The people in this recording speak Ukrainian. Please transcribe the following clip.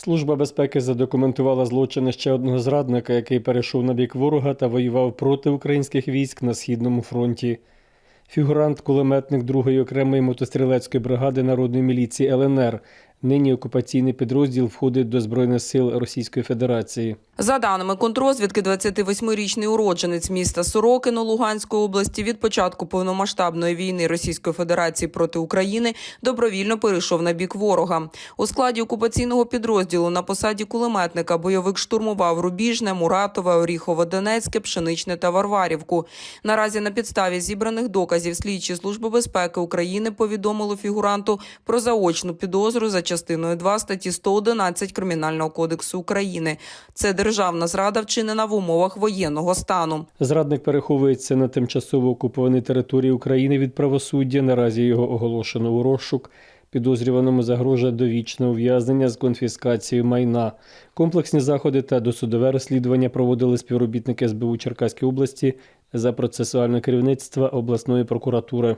Служба безпеки задокументувала злочини ще одного зрадника, який перейшов на бік ворога та воював проти українських військ на східному фронті. Фігурант, кулеметник 2-ї окремої мотострілецької бригади народної міліції ЛНР. Нині окупаційний підрозділ входить до Збройних сил Російської Федерації. За даними контрозвідки, 28-річний уродженець міста Сорокино Луганської області від початку повномасштабної війни Російської Федерації проти України добровільно перейшов на бік ворога. У складі окупаційного підрозділу на посаді кулеметника бойовик штурмував Рубіжне, Муратове, Оріхово, Донецьке, Пшеничне та Варварівку. Наразі на підставі зібраних доказів слідчі служби безпеки України повідомили фігуранту про заочну підозру за частиною 2 статті 111 Кримінального кодексу України. Це державна зрада вчинена в умовах воєнного стану. Зрадник переховується на тимчасово окупованій території України від правосуддя. Наразі його оголошено у розшук. Підозрюваному загрожує довічне ув'язнення з конфіскацією майна. Комплексні заходи та досудове розслідування проводили співробітники СБУ Черкаської області за процесуальне керівництво обласної прокуратури.